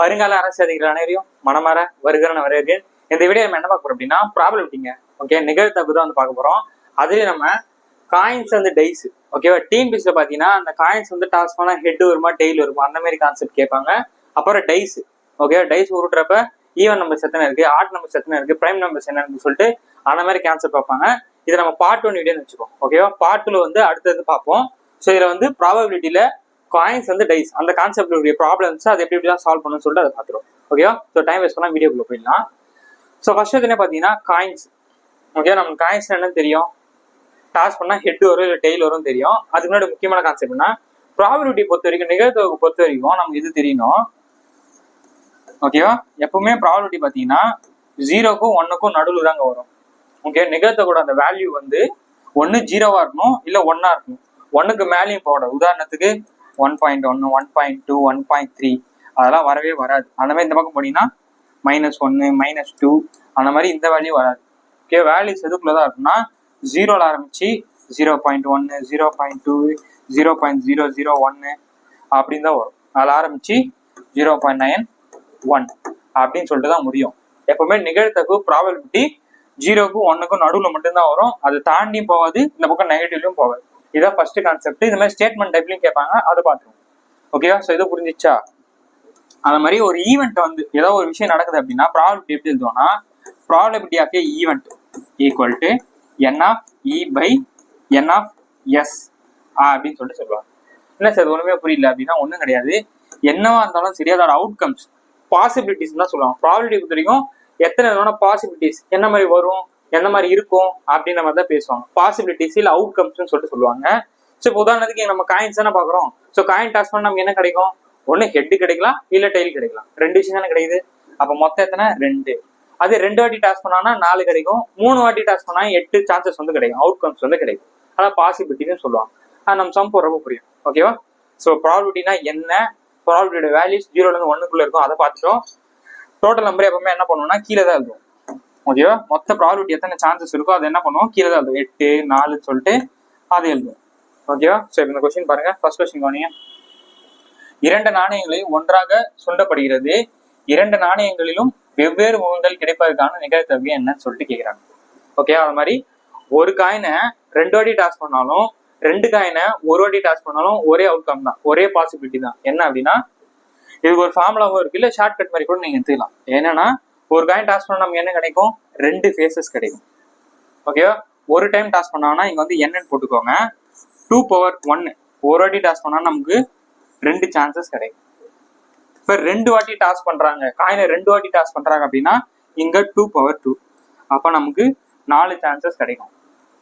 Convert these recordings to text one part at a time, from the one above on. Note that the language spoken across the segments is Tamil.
வருங்கால அரசியல் அனைவரையும் மனமாற வருகிற வரவேற்கு இந்த வீடியோ நம்ம என்ன பார்க்க போறோம் அப்படின்னா ப்ராப்ளம் ஓகே நிகழ்த்தகு தான் வந்து பார்க்க போறோம். அதுலேயும் நம்ம காயின்ஸ் வந்து டைஸ் ஓகேவா டீம் பீஸ்ல பாத்தீங்கன்னா அந்த காயின்ஸ் வந்து டாஸ் பண்ணா ஹெட் வருமா டெய்ல் வருமா? அந்த மாதிரி கான்செப்ட் கேட்பாங்க. அப்புறம் டைஸ் ஓகேவா டைஸ் உருட்டுறப்ப ஈவன் நம்பர்ஸ் எத்தனை இருக்கு ஆட் நம்பர்ஸ் எத்தனை இருக்கு பிரைம் நம்பர்ஸ் என்னன்னு சொல்லிட்டு அந்த மாதிரி கான்செப்ட் பார்ப்பாங்க. இதை நம்ம பார்ட் ஒன் வீடியோன்னு வச்சுக்கோம் ஓகேவா பார்ட் டூல வந்து அடுத்தது பார்ப்போம். ஸோ இதில் வந்து ப்ராபபிலிட்டியில காயின்ஸ் வந்து டைஸ் அந்த கான்செப்ட் உடைய ப்ராப்ளம்ஸ் அதை எப்படி எப்படிலாம் சால்வ் பண்ணணும்னு சொல்லிட்டு அதை பார்த்துருவோம். ஓகேவா ஸோ டைம் வேஸ்ட் பண்ணால் வீடியோக்குள்ள போயிடலாம். ஸோ ஃபர்ஸ்ட் என்ன பார்த்தீங்கன்னா காயின்ஸ் ஓகே நம்ம காயின்ஸ் என்னன்னு தெரியும்? டாஸ் பண்ணா ஹெட் வரும் இல்லை டெய்ல் வரும்னு தெரியும். அதுக்கு முன்னாடி முக்கியமான கான்செப்ட்னா ப்ராபிலிட்டி பொறுத்த வரைக்கும் நிகழ்த்தொகை பொறுத்த வரைக்கும் நமக்கு இது தெரியணும்? ஓகேவா எப்பவுமே ப்ராபிலிட்டி பார்த்தீங்கன்னா ஜீரோக்கும் ஒன்னுக்கும் நடுவில் தாங்க வரும். ஓகே நிகழ்த்தக்கூட அந்த வேல்யூ வந்து ஒன்று ஜீரோவா இருக்கணும் இல்லை ஒன்னா இருக்கணும். ஒன்னுக்கு மேலேயும் போட உதாரணத்துக்கு ஒன் பாயிண்ட் ஒன்று one point two one point three அதெல்லாம் வரவே வராது. அந்த மாதிரி இந்த பக்கம் போனீங்கன்னா மைனஸ் ஒன்று மைனஸ் டூ அந்த மாதிரி இந்த வேல்யூ வராது. ஓகே வேல்யூஸ் எதுக்குள்ள தான் இருக்குன்னா ஜீரோவில் ஆரம்பிச்சு ஜீரோ பாயிண்ட் ஒன்று zero point two zero point zero zero ஒன்று அப்படின்னு தான் வரும். அதில் ஆரம்பிச்சு ஜீரோ பாயிண்ட் நைன் ஒன் அப்படின்னு சொல்லிட்டு தான் முடியும். எப்பவுமே நிகழ்த்தகு ப்ராபபிலிட்டி ஜீரோக்கும் ஒன்னுக்கும் நடுவில் மட்டும்தான் வரும். அது தாண்டியும் போகாது இந்த பக்கம் நெகட்டிவ்லையும் போகாது. இதான் ஃபர்ஸ்ட் கான்செப்ட் இந்த மாதிரி ஸ்டேட்மெண்ட் டைப்லையும் கேட்பாங்க அதை பார்த்துருவோம். ஓகேவா ஸோ இது புரிஞ்சிச்சா? அந்த மாதிரி ஒரு ஈவெண்ட் வந்து ஏதோ ஒரு விஷயம் நடக்குது அப்படின்னா ப்ராபபிலிட்டி எப்படி எழுதுவோம்னா probability of a event equal to n of E by n of S அப்படின்னு சொல்லிட்டு சொல்லுவாங்க. என்ன சார் இது புரியல அப்படின்னா ஒன்றும் கிடையாது. என்னவா இருந்தாலும் சரி அதோட அவுட்கம்ஸ் பாசிபிலிட்டிஸ் தான் சொல்லுவாங்க. ப்ராபிலிட்டி பொறுத்த வரைக்கும் எத்தனை விதமான பாசிபிலிட்டிஸ் என்ன மாதிரி வரும்? எந்த மாதிரி இருக்கும் அப்படின்ற மாதிரி தான் பேசுவாங்க. பாசிபிலிட்டிஸ் இல்லை அவுட்கம்ஸ்னு சொல்லிட்டு சொல்லுவாங்க. ஸோ இப்போ உதாரணத்துக்கு நம்ம காயின்ஸ் தானே பார்க்குறோம். ஸோ காயின் டாஸ் பண்ண நமக்கு என்ன கிடைக்கும்? ஒன்று ஹெட் கிடைக்கலாம் இல்லை டெயில் கிடைக்கலாம். ரெண்டு விஷயம் தானே கிடைக்குது. அப்போ மொத்தம் எத்தனை? ரெண்டு. அது ரெண்டு வாட்டி டாஸ் பண்ணாங்கன்னா நாலு கிடைக்கும். மூணு வாட்டி டாஸ் பண்ணா எட்டு சான்சஸ் வந்து கிடைக்கும். அவுட் கம்ஸ் வந்து கிடைக்கும். அதான் பாசிபிலிட்டின்னு சொல்லுவாங்க. அது நம்ம சம் போடுறப்ப புரியும். ஓகேவா ஸோ ப்ராபிலிட்டினா என்ன? ப்ராபிலிட்டியோட வேல்யூஸ் ஜீரோலேருந்து ஒன்றுக்குள்ளே இருக்கும். அதை பார்த்துட்டோம். டோட்டல் நம்பர் எப்பவுமே என்ன பண்ணுவோம்னா கீழே தான் இருக்கும் ஓகேவா? மொத்த ப்ராபிலிட்டி எத்தனை சான்சஸ் இருக்கோ அதை என்ன பண்ணுவோம்? கீழே தான் எட்டு நாலுன்னு சொல்லிட்டு அதை எழுதுவோம். ஓகேவா? சரி இந்த கொஸ்டின் பாருங்க. ஃபர்ஸ்ட் கொஸ்டின் கவனிங்க. இரண்டு நாணயங்களையும் ஒன்றாக சுண்டப்படுகிறது. இரண்டு நாணயங்களிலும் வெவ்வேறு முகங்கள் கிடைப்பதற்கான நிகழ்த்தொகை என்னன்னு சொல்லிட்டு கேட்குறாங்க ஓகே அது மாதிரி ஒரு காயினை ரெண்டு வாட்டி டாஸ் பண்ணாலும் ரெண்டு காயினை ஒரு வாட்டி டாஸ் பண்ணாலும் ஒரே அவுட் கம் தான். ஒரே பாசிபிலிட்டி தான். என்ன அப்படின்னா இதுக்கு ஒரு ஃபார்முலாவும் இருக்கு. இல்லை ஷார்ட்கட் மாதிரி கூட நீங்கள் எடுத்துக்கலாம். என்னன்னா ஒரு காயின் டாஸ் பண்ணால் நமக்கு என்ன கிடைக்கும்? ரெண்டு ஃபேஸஸ் கிடைக்கும். ஓகேவா ஒரு டைம் டாஸ் பண்ணாங்கன்னா இங்கே வந்து என்னன்னு போட்டுக்கோங்க. டூ பவர் ஒன்னு ஒரு வாட்டி டாஸ் பண்ணால் நமக்கு ரெண்டு சான்சஸ் கிடைக்கும். இப்போ ரெண்டு வாட்டி டாஸ் பண்ணுறாங்க காயினை ரெண்டு வாட்டி டாஸ் பண்ணுறாங்க அப்படின்னா இங்கே டூ பவர் டூ அப்போ நமக்கு நாலு சான்சஸ் கிடைக்கும்.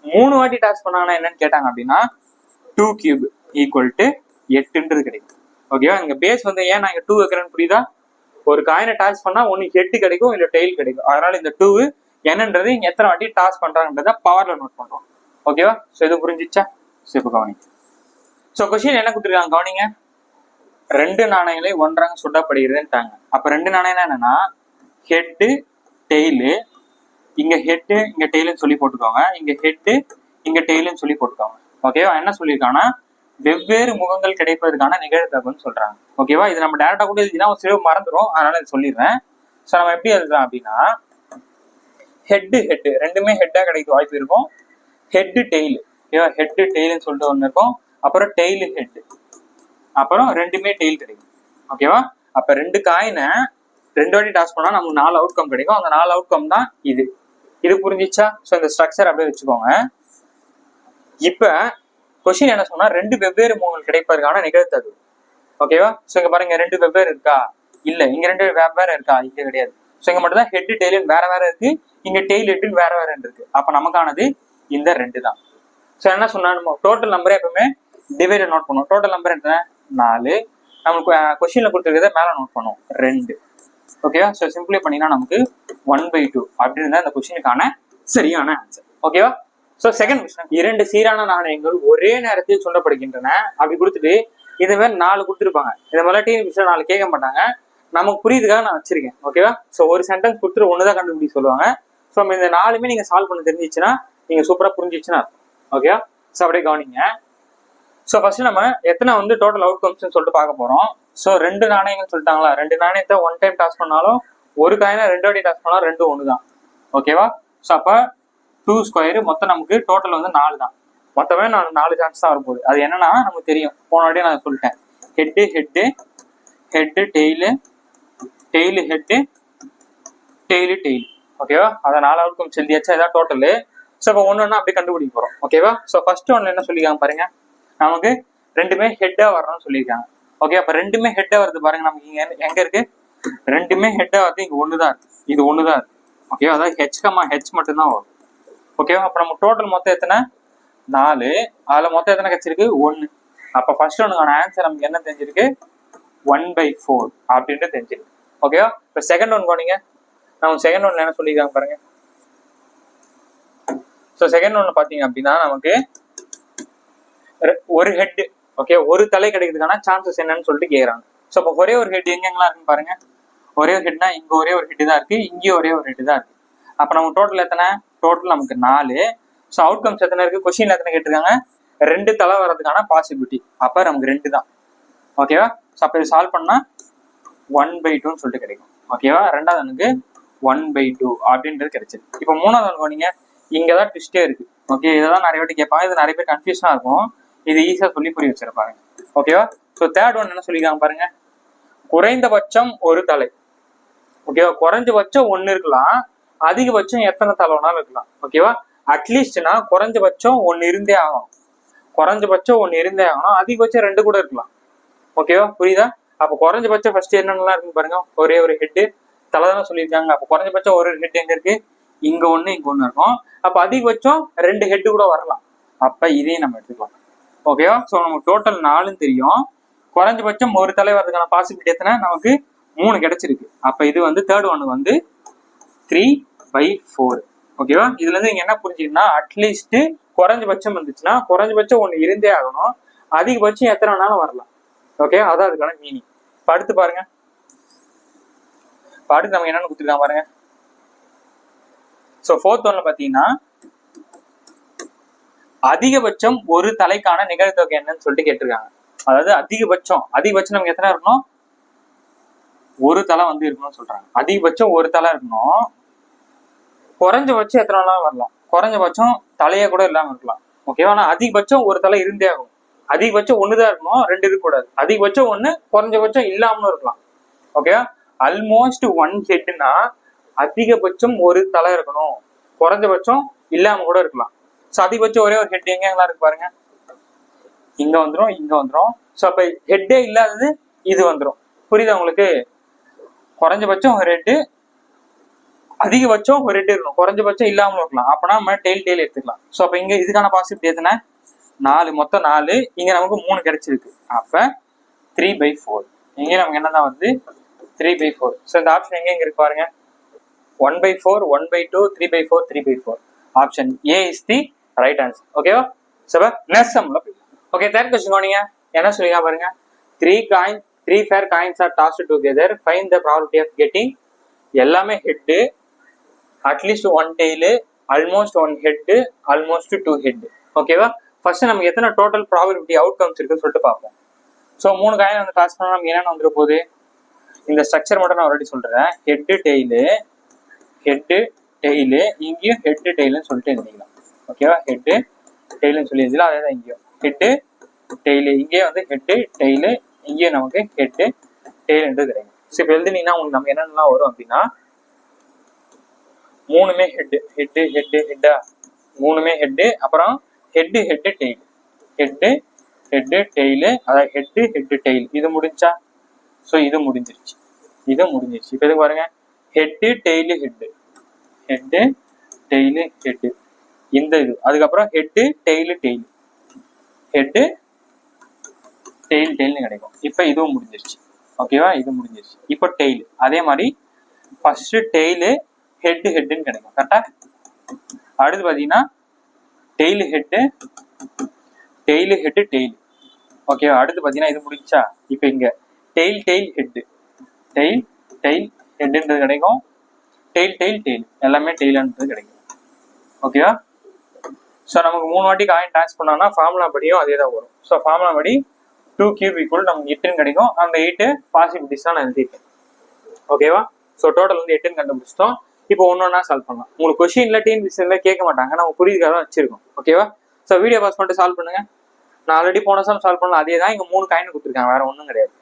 மூணு வாட்டி டாஸ் பண்ணாங்கன்னா என்னன்னு கேட்டாங்க அப்படின்னா டூ கியூப் ஈக்குவல் டு எட்டுன்றது கிடைக்கும். ஓகேவா இங்கே பேஸ் வந்து ஏன் நான் இங்கே டூ வைக்கிறேன்னு புரியுதா? ஒரு காயினை டாஸ் பண்ணா ஒன்னு ஹெட் கிடைக்கும் இல்ல டெய்ல் கிடைக்கும். அதனால இந்த டூ என்னன்றது இங்க எத்தனை வாட்டி டாஸ் பண்றாங்கன்றத பவர்ல நோட் பண்றோம். ஓகேவா ஸோ இது புரிஞ்சிச்சா? சிப்பு இப்போ கவனி ஸோ கொஸ்டின் என்ன கொடுத்துருக்காங்க? கவனிங்க. ரெண்டு நாணயங்களை ஒன்றாங்க சுடப்படுகிறதுன்ட்டாங்க அப்ப ரெண்டு நாணயம் என்னன்னா ஹெட்டு டெய்லு இங்க ஹெட்டு இங்க டெய்லுன்னு சொல்லி போட்டுக்கோங்க. இங்க ஹெட்டு இங்க டெய்லுன்னு சொல்லி போட்டுக்கோங்க. ஓகேவா என்ன சொல்லியிருக்காங்கன்னா வெவ்வேறு முகங்கள் கிடைப்பதற்கான நிகழ்தகவுன்னு சொல்றாங்க. ஓகேவா இது நம்ம டேரக்டா கூட எழுதினா ஒரு மறந்துடும் அதனால இது சொல்லிடுறேன். ஸோ நம்ம எப்படி எழுதுறோம் அப்படின்னா ஹெட்டு ஹெட்டு ரெண்டுமே ஹெட்டா கிடைக்க வாய்ப்பு இருக்கும். ஹெட்டு டெய்லு ஓகேவா ஹெட்டு டெய்லுன்னு சொல்லிட்டு ஒன்று இருக்கும். அப்புறம் டெய்லு ஹெட்டு அப்புறம் ரெண்டுமே டெய்ல் கிடைக்கும். ஓகேவா அப்போ ரெண்டு காயினை ரெண்டு வாட்டி டாஸ் பண்ணால் நமக்கு நாலு அவுட் கம் கிடைக்கும். அந்த நாலு அவுட் கம் தான் இது. இது புரிஞ்சிச்சா? ஸோ இந்த ஸ்ட்ரக்சர் அப்படியே வச்சுக்கோங்க. இப்போ கொஸ்டின் என்ன சொன்னா ரெண்டு வெவ்வேறு முகங்கள் கிடைப்பதற்கான நிகழ்த்தது ஓகேவா ஸோ இங்க பாருங்க ரெண்டு வெவ்வேறு இருக்கா? இல்ல. இங்க ரெண்டு வெவ்வேறு இருக்கா? இங்க கிடையாது. ஸோ இங்க மட்டும் தான் ஹெட் டெய்லின் வேற வேற இருக்கு. இங்க டெய்ல் ஹெட்டுன்னு வேற வேற இருக்கு. அப்ப நமக்கானது இந்த ரெண்டு தான். ஸோ என்ன சொன்னா நம்ம டோட்டல் நம்பரே எப்பவுமே டிவைட் நோட் பண்ணுவோம். டோட்டல் நம்பர் என்ன நாலு. நமக்கு கொஸ்டின்ல கொடுத்துருக்கத மேல நோட் பண்ணுவோம். ரெண்டு. ஓகேவா ஸோ சிம்பிளை பண்ணினா நமக்கு ஒன் பை டூ அப்படின்னு தான் அந்த கொஸ்டினுக்கான சரியான ஆன்சர் ஓகேவா ஸோ செகண்ட் கொஸ்டின் இரண்டு சீரான நாணயங்கள் ஒரே நேரத்தில் சொல்லப்படுகின்றன. அப்படி கொடுத்துட்டு இது மாதிரி நாலு கொடுத்துருப்பாங்க. இந்த மாதிரிலாம் டிவி விஷயம் நாலு கேட்க மாட்டாங்க. நமக்கு புரியுதுக்காக நான் வச்சிருக்கேன். ஓகேவா ஸோ ஒரு சென்டென்ஸ் கொடுத்துட்டு ஒன்று தான் கண்டுபிடிக்க சொல்லுவாங்க. ஸோ இந்த நாலுமே நீங்க சால்வ் பண்ண தெரிஞ்சிச்சுன்னா நீங்க சூப்பரா புரிஞ்சிச்சுன்னா ஓகேவா ஸோ அப்படியே கவனிங்க. ஸோ ஃபர்ஸ்ட் நம்ம எத்தனை வந்து டோட்டல் அவுட் அவுட்கம்ஸ்னு சொல்லிட்டு பார்க்க போறோம். ஸோ ரெண்டு நாணயங்கள் சொல்லிட்டாங்களா? ரெண்டு நாணயத்தை ஒன் டைம் டாஸ் பண்ணாலும் ஒரு காயினை ரெண்டு வாட்டி டாஸ் பண்ணாலும் ரெண்டு ஒன்று தான் ஓகேவா ஸோ அப்போ டூ ஸ்கொயர் மொத்தம் நமக்கு டோட்டல் வந்து நாலு தான். மொத்தமே நான் நாலு சான்ஸ் தான் வரும்போது. அது என்னன்னா நமக்கு தெரியும். போனாடியே நான் சொல்லிட்டேன். Head head head tail tail head tail tail ஓகேவா அதை நாலு அவுட்கம் செல்லியாச்சா இதான் டோட்டலு ஸோ இப்போ ஒன்று ஒன்றா அப்படி கண்டுபிடிக்க போகிறோம் ஓகேவா ஸோ ஃபர்ஸ்ட் ஒன்று என்ன சொல்லியிருக்காங்க பாருங்க. நமக்கு ரெண்டுமே ஹெட்டாக வரணும்னு சொல்லியிருக்காங்க. ஓகே அப்போ ரெண்டுமே ஹெட்டாக வருது பாருங்க. நமக்கு இங்கே எங்கே இருக்கு? ரெண்டுமே ஹெட்டாக வருது இங்கே ஒன்று தான் இருக்கு. இது ஒன்று தான் இருக்கு ஓகேவா அதாவது ஹெச் கம்மா ஹெச் மட்டும்தான் வரும். ஓகேவா அப்போ நம்ம டோட்டல் மொத்தம் எத்தனை? நாலு. அதில் மொத்தம் எத்தனை கிடச்சிருக்கு? ஒன்று அப்போ ஃபர்ஸ்ட் ஒன்றுக்கான ஆன்சர் நமக்கு என்ன தெரிஞ்சிருக்கு? ஒன் பை ஃபோர் அப்படின்ட்டு தெரிஞ்சிருக்கு. ஓகேவா இப்போ செகண்ட் ஒன் போனீங்க நம்ம செகண்ட் ஒன்ல என்ன சொல்லியிருக்காங்க பாருங்க. ஸோ செகண்ட் ஒன்று பார்த்தீங்க அப்படின்னா நமக்கு ஒரு ஹெட் ஓகே ஒரு தலை கிடைக்கிறதுக்கான சான்சஸ் என்னன்னு சொல்லிட்டு கேட்குறாங்க ஸோ இப்போ ஒரே ஒரு ஹெட் எங்கெங்கெல்லாம் இருக்குன்னு பாருங்க. ஒரே ஒரு ஹெட்னா இங்கே ஒரே ஒரு ஹெட் தான் இருக்கு இங்கேயும் ஒரே ஒரு ஹெட் தான் இருக்கு. அப்போ நம்ம டோட்டல் எத்தனை? டோட்டல் நமக்கு நாலு. ஸோ அவுட் கம்ஸ் எத்தனை இருக்குது கொஷின் எத்தனை கேட்டிருக்காங்க? ரெண்டு தலை வர்றதுக்கான பாசிபிலிட்டி அப்போ நமக்கு ரெண்டு தான். ஓகேவா ஸோ அப்போ இது சால்வ் பண்ணால் ஒன் பை டூன்னு சொல்லிட்டு கிடைக்கும். ஓகேவா ரெண்டாவது எனக்கு ஒன் பை டூ அப்படின்றது கிடைச்சிது. இப்போ மூணாவது ஒன்று இங்கே தான் ட்விஸ்டே இருக்குது ஓகே இதை தான் நிறைய வாட்டி கேட்பாங்க. இது நிறைய பேர் கன்ஃபியூஷனாக இருக்கும். இது ஈஸியாக சொல்லி புரிய வச்சிருப்பாங்க ஓகேவா ஸோ தேர்ட் ஒன் என்ன சொல்லியிருக்காங்க பாருங்க? குறைந்தபட்சம் ஒரு தலை. ஓகேவா குறைஞ்சபட்சம் ஒன்று இருக்கலாம். அதிகபட்சம் எத்தனை தலை வேணாலும் இருக்கலாம். ஓகேவா அட்லீஸ்ட்னா குறைஞ்சபட்சம் ஒன்று இருந்தே ஆகணும். குறைஞ்சபட்சம் ஒன்று இருந்தே ஆகணும். அதிகபட்சம் ரெண்டு கூட இருக்கலாம். ஓகேவா புரியுதா? அப்போ குறைஞ்சபட்சம் ஃபர்ஸ்ட் என்னென்னலாம் இருக்குன்னு பாருங்க. ஒரே ஒரு ஹெட்டு தலை தானே சொல்லியிருக்காங்க. அப்போ குறைஞ்சபட்சம் ஒரு ஹெட் எங்க இருக்கு? இங்க ஒண்ணு இங்க ஒண்ணு இருக்கும். அப்போ அதிகபட்சம் ரெண்டு ஹெட் கூட வரலாம். அப்ப இதையும் நம்ம எடுத்துக்கலாம். ஓகேவா ஸோ நமக்கு டோட்டல் நாலுன்னு தெரியும். குறைஞ்சபட்சம் ஒரு தலை வரதுக்கான பாசிபிலிட்டி எத்தனை? நமக்கு மூணு கிடைச்சிருக்கு. அப்ப இது வந்து தேர்ட் ஒன் வந்து த்ரீ பை ஃபோர் ஓகேவா இதுல இருந்து நீங்க என்ன புரிஞ்சுக்கணும்னா அட்லீஸ்ட் குறைஞ்சபட்சம் இருந்துச்சுன்னா குறைஞ்சபட்சம் ஒண்ணு இருந்தே ஆகணும். அதிகபட்சம் எத்தனை வேணாலும் வரலாம். ஓகே அதான் அதுக்கான மீனிங் இப்போ அடுத்து பாருங்க. இப்போ அடுத்து என்னன்னு என்னென்னு கொடுத்துருக்காங்க பாருங்க. ஸோ ஃபோர்த் ஒன்ல பார்த்தீங்கன்னா அதிகபட்சம் ஒரு தலைக்கான நிகழ்த்தொகை என்னன்னு சொல்லிட்டு கேட்டிருக்காங்க. அதாவது அதிகபட்சம். அதிகபட்சம் நமக்கு எத்தனை இருக்கணும்? ஒரு தலை வந்து இருக்கணும்னு சொல்றாங்க. அதிகபட்சம் ஒரு தலை இருக்கணும். குறைஞ்சபட்சம் எத்தனை நாளும் வரலாம். குறைஞ்சபட்சம் தலையே கூட இல்லாமல் இருக்கலாம். ஓகேவா ஆனால் அதிகபட்சம் ஒரு தலை இருந்தே ஆகும். அதிகபட்சம் ஒண்ணுதான் இருக்கணும் ரெண்டு இருக்கக்கூடாது. அதிகபட்சம் ஒன்று குறைஞ்சபட்சம் இல்லாமலும் இருக்கலாம். ஓகேவா அல்மோஸ்ட் ஒன் ஹெட்னா அதிகபட்சம் ஒரு தலை இருக்கணும். குறைஞ்சபட்சம் இல்லாம கூட இருக்கலாம். ஸோ அதிகபட்சம் ஒரே ஒரு ஹெட் எங்க எங்கெல்லாம் இருக்கு பாருங்க? இங்க வந்துடும் இங்க வந்துடும் ஸோ அப்ப ஹெட்டே இல்லாதது இது வந்துடும் புரியுதா உங்களுக்கு? குறைஞ்சபட்சம் ஒரு ஹெட்டு அதிகபட்சம் ஒரு இருக்கணும். குறைஞ்சபட்சம் இல்லாமலும் இருக்கலாம். அப்பனா நம்ம டெய்ல் டெய்ல் எடுத்துக்கலாம். ஸோ அப்போ இங்கே இதுக்கான பாசிபிலிட்டி எத்தனை நாலு மொத்தம் நாலு. இங்கே நமக்கு மூணு கிடைச்சிருக்கு. அப்போ த்ரீ பை ஃபோர் இங்கே நமக்கு என்னதான் வந்து த்ரீ பை ஃபோர் ஸோ இந்த ஆப்ஷன் எங்கே இங்கே இருக்கு பாருங்க. One by four one by two three by four three by four option A is the right answer ஓகேவா சபா நெக்ஸ்ட் ஓகே தேர்ட் கொஸ்டின் போனீங்க. என்ன சொல்லிங்க பாருங்க? Three coin three fair coins are tossed together find the probability of getting எல்லாமே head at least one tail almost one head almost two head ஓகேவா ஃபர்ஸ்ட் நமக்கு எத்தனை டோட்டல் ப்ராபபிலிட்டி அவுட்கம்ஸ் இருக்குன்னு சொல்லிட்டு பார்ப்போம். ஸோ மூணு காயின் வந்து டாஸ் பண்ணால் நமக்கு என்னென்ன வந்துட போகுது? இந்த ஸ்ட்ரக்சர் மட்டும் நான் ஆல்ரெடி சொல்கிறேன் ஹெட்டு டெய்லு ஹெட்டு டெய்லு இங்கேயும் ஹெட்டு டெய்லுன்னு சொல்லிட்டு எழுதிக்கலாம். ஓகேவா ஹெட்டு டெய்லுன்னு சொல்லி எழுதலாம் அதே தான் இங்கேயும். ஹெட்டு டெய்லு இங்கேயும் வந்து ஹெட்டு டெய்லு இங்கேயும் நமக்கு ஹெட்டு டெய்லுன்றது கிடைக்கும். ஸோ இப்போ எழுதுனீங்கன்னா உங்களுக்கு நம்ம என்னென்னலாம் வரும் அப்படின்னா மூணுமே ஹெட்டு ஹெட்டு ஹெட்டு ஹெட்டா மூணுமே ஹெட்டு அப்புறம் head head tail head head tail அதாவது ஹெட்டு ஹெட்டு டெய்ல் இது முடிஞ்சா? ஸோ இது முடிஞ்சிருச்சு. இது முடிஞ்சிருச்சு. இப்போ எதுக்கு பாருங்க? Head tail head head tail head இந்த இது. அதுக்கப்புறம் head tail tail head tail டெய்ல்னு கிடைக்கும். இப்போ இதுவும் முடிஞ்சிருச்சு. ஓகேவா இது முடிஞ்சிருச்சு. இப்போ டெய்ல் அதே மாதிரி ஃபர்ஸ்ட் டெய்லு ஹெட் ஹெட்னு கிடைக்கும். கரெக்டா அடுத்து பார்த்தீங்கன்னா tail head tail head tail ஓகேவா அடுத்து பார்த்தீங்கன்னா இது முடிச்சா இப்போ இங்க tail tail head tail tail ஹெட்ன்றது கிடைக்கும். டெய்ல் டெய்ல் டெய்ல் எல்லாமே டெய்லன்றது கிடைக்கும். ஓகேவா ஸோ நமக்கு மூணு வாட்டி காயின் ட்ரான்ஸ் பண்ணோம்னா ஃபார்முலா படியும் அதே தான் வரும். ஸோ ஃபார்முலா படி டூ கியூப் ஈக்குவல் நமக்கு எட்டுன்னு கிடைக்கும். அந்த எயிட்டு பாசிபிலிட்டிஸ் தான் நான் எழுதியிருக்கேன். ஓகேவா ஸோ டோட்டல் வந்து எட்டுன்னு கண்டுபிடிச்சிட்டோம். இப்போ ஒன்று ஒன்றா சால்வ் பண்ணலாம். உங்களுக்கு கொஷின்ல டீன் விஷயம்ல கேட்க மாட்டாங்க. நம்ம புரியுதுக்காக தான் வச்சிருக்கோம். ஓகேவா ஸோ வீடியோ பாஸ் பண்ணிட்டு சால்வ் பண்ணுங்க. நான் ஆல்ரெடி போன சால் சால்வ் பண்ணலாம் அதே தான் இங்கே மூணு காயின் கொடுத்துருக்காங்க. வேற ஒன்றும் கிடையாது.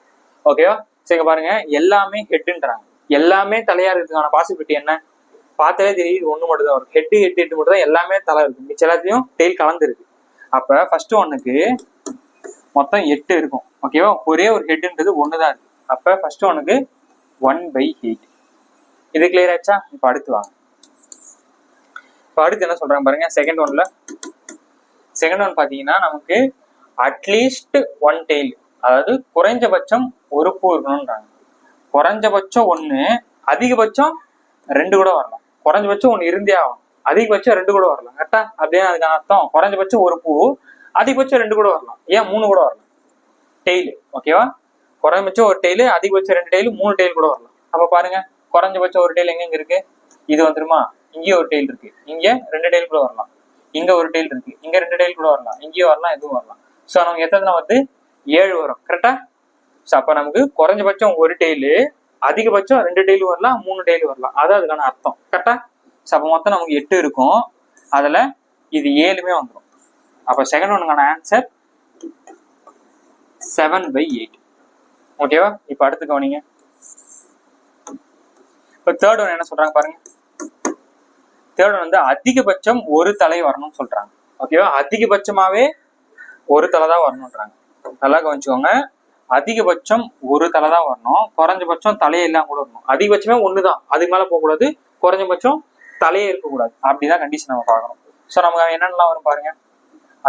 ஓகேவா சரி இங்கே பாருங்க. எல்லாமே ஹெட்டுன்றாங்க எல்லாமே தலையா இருக்கிறதுக்கான பாசிபிலிட்டி என்ன? பார்த்தாலே தெரியுது ஒன்று மட்டும் தான் வரும். ஹெட்டு ஹெட் ஹெட் மட்டும் தான் எல்லாமே தலை இருக்கு. மிச்ச எல்லாத்தையும் டெய்ல் கலந்துருக்கு. அப்போ ஃபர்ஸ்ட் ஒன்னுக்கு மொத்தம் எட்டு இருக்கும். ஓகேவா ஒரே ஒரு ஹெட்ன்றது ஒன்று தான் இருக்கு. அப்போ ஃபர்ஸ்ட் ஒன்னுக்கு ஒன் பை எயிட் இது கிளியர் ஆச்சா இப்போ அடுத்து வாங்க. இப்போ அடுத்து என்ன சொல்றாங்க பாருங்க செகண்ட் ஒன்ல செகண்ட் ஒன் பார்த்தீங்கன்னா நமக்கு அட்லீஸ்ட் ஒன் டெய்ல் அதாவது குறைஞ்சபட்சம் ஒரு பூ இருக்கணும்ன்றாங்க. குறைஞ்சபட்சம் ஒன்று அதிகபட்சம் ரெண்டு கூட வரலாம். குறைஞ்சபட்சம் ஒன்று இருந்தே ஆகும் அதிகபட்சம் ரெண்டு கூட வரலாம். கரெக்டா அப்படின்னு அதுக்கான அர்த்தம். குறைஞ்சபட்சம் ஒரு பூ அதிகபட்சம் ரெண்டு கூட வரலாம். ஏன் மூணு கூட வரலாம்? டெய்லு ஓகேவா குறைஞ்சபட்சம் ஒரு டெய்லு அதிகபட்சம் ரெண்டு டெய்லு மூணு டெய்ல் கூட வரலாம். அப்ப பாருங்க. குறைஞ்சபட்சம் ஒரு டெய்ல் எங்கெங்க இருக்கு? இது வந்துருமா? இங்கேயே ஒரு டெய்ல் இருக்கு. இங்க ரெண்டு டெய்ல் கூட வரலாம். இங்க ஒரு டெய்ல் இருக்கு. இங்க ரெண்டு டெய்ல் கூட வரலாம். இங்கேயும் வரலாம் எதுவும் வரலாம். ஸோ நமக்கு எத்தனை வந்து? ஏழு வரும். கரெக்டா ஸோ அப்போ நமக்கு குறைஞ்சபட்சம் ஒரு டெய்லு அதிகபட்சம் ரெண்டு டெய்லு வரலாம் மூணு டெய்லு வரலாம். அதான் அதுக்கான அர்த்தம். கரெக்டா ஸோ அப்போ மொத்தம் நமக்கு எட்டு இருக்கும். அதில் இது ஏழுமே வந்துடும் அப்போ செகண்ட் ஒனுக்கான ஆன்சர் செவன் பை எயிட் ஓகேவா இப்போ அடுத்து கவனிங்க. இப்போ தேர்ட் ஒன் என்ன சொல்றாங்க பாருங்க. தேர்ட் ஒன் வந்து அதிகபட்சம் ஒரு தலை வரணும்னு சொல்றாங்க. ஓகேவா அதிகபட்சமாவே ஒரு தலை தான் வரணும்ன்றாங்க. நல்லா கவனிச்சுக்கோங்க. அதிகபட்சம் ஒரு தலை தான் வரணும். குறைஞ்சபட்சம் தலையெல்லாம் கூட வரணும். அதிகபட்சமே ஒன்று தான் அதுக்கு மேலே போகக்கூடாது. குறைஞ்சபட்சம் தலையே இருக்கக்கூடாது. அப்படிதான் கண்டிஷன் நம்ம பார்க்கணும். ஸோ நமக்கு என்னென்னலாம் வரும் பாருங்க.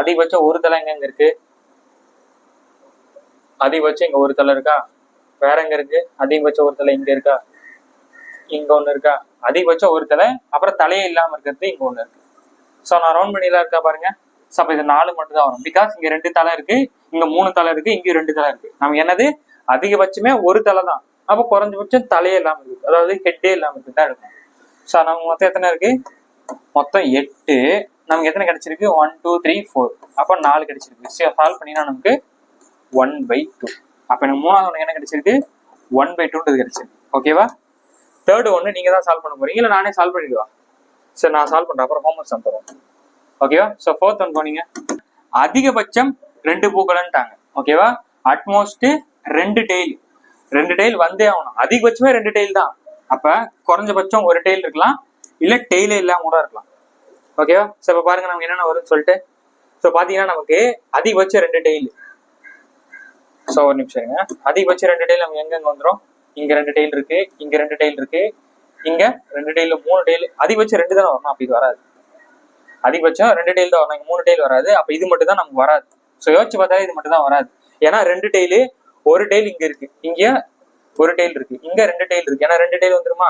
அதிகபட்சம் ஒரு தலை எங்க இருக்கு? அதிகபட்சம் இங்க ஒரு தலை இருக்கா? வேற எங்க இருக்கு? அதிகபட்சம் ஒரு தலை இங்க இருக்கா? இங்க ஒண்ணு இருக்கா? அதிகபட்சம் ஒரு தலை அப்புறம் தலையே இல்லாம இருக்கிறது இங்க ஒண்ணு இருக்கு. ஸோ நான் ரவுண்ட் பண்ணிலாம் இருக்கா பாருங்க. ஸோ அப்போ இது நாலு மட்டும் தான் வரும். பிகாஸ் இங்க ரெண்டு தலை இருக்கு இங்க மூணு தலை இருக்கு இங்க ரெண்டு தலை இருக்கு. நம்ம என்னது? அதிகபட்சமே ஒரு தலை தான். அப்போ குறைஞ்சபட்சம் தலையே இல்லாம இருக்கு. அதாவது ஹெட்டே இல்லாம இருக்கு. தான் இருக்கும் ஸோ நமக்கு மொத்தம் எத்தனை இருக்கு? மொத்தம் எட்டு. நமக்கு எத்தனை கிடைச்சிருக்கு? ஒன் டூ த்ரீ ஃபோர் அப்போ நாலு கிடைச்சிருக்கு. சால்வ் பண்ணினா நமக்கு ஒன் பை டூ அப்போ எனக்கு மூணாவது ஒன்று என்ன கிடைச்சிருக்கு? ஒன் பை டூன்றது கிடைச்சிருக்கு. ஓகேவா தேர்டு ஒன்று நீங்கள் தான் சால்வ் பண்ண போறீங்க. இல்லை நானே சால்வ் பண்ணிடுவா? சரி நான் சால்வ் பண்ணுறேன் அப்புறம் ஹோம்ஒர்க் தந்துடுறோம் ஓகேவா ஸோ ஃபோர்த் ஒன் போனீங்க. அதிகபட்சம் ரெண்டு பூக்கள்ன்ட்டாங்க. ஓகேவா அட்மோஸ்ட் ரெண்டு டெய்ல் ரெண்டு டெய்ல் வந்தே ஆகணும். அதிகபட்சமே ரெண்டு டெய்ல் தான். அப்போ குறைஞ்சபட்சம் ஒரு டெய்ல் இருக்கலாம். இல்லை டெய்லே இல்லாமல் கூட இருக்கலாம். ஓகேவா ஸோ இப்போ பாருங்க நமக்கு என்னென்ன வரும்னு சொல்லிட்டு. ஸோ பார்த்தீங்கன்னா நமக்கு அதிகபட்சம் ரெண்டு டெய்ல் ஸோ ஒரு நிமிஷம் அதிகபட்சம் ரெண்டு டெய்ல் நமக்கு எங்கெங்கே வந்துடும் இங்க ரெண்டு டெய்ல் இருக்கு இங்க ரெண்டு டெய்ல் இருக்கு. இங்க ரெண்டு டெய்ல மூணு டெய்ல் அதிகபட்சம் ரெண்டு தானே வரணும்? அப்படி இது வராது. அதிகபட்சம் ரெண்டு டெய்ல் தான் வரணும். இங்க மூணு டெய்ல் வராது. அப்ப இது மட்டும் தான் நமக்கு வராது. ஸோ யோசிச்சு பார்த்தா இது மட்டும் தான் வராது. ஏன்னா ரெண்டு டெய்லு ஒரு டெய்ல் இங்க இருக்கு. இங்க ஒரு டெய்ல் இருக்கு. இங்க ரெண்டு டெய்ல் இருக்கு. ஏன்னா ரெண்டு டெய்ல் வந்துருமா?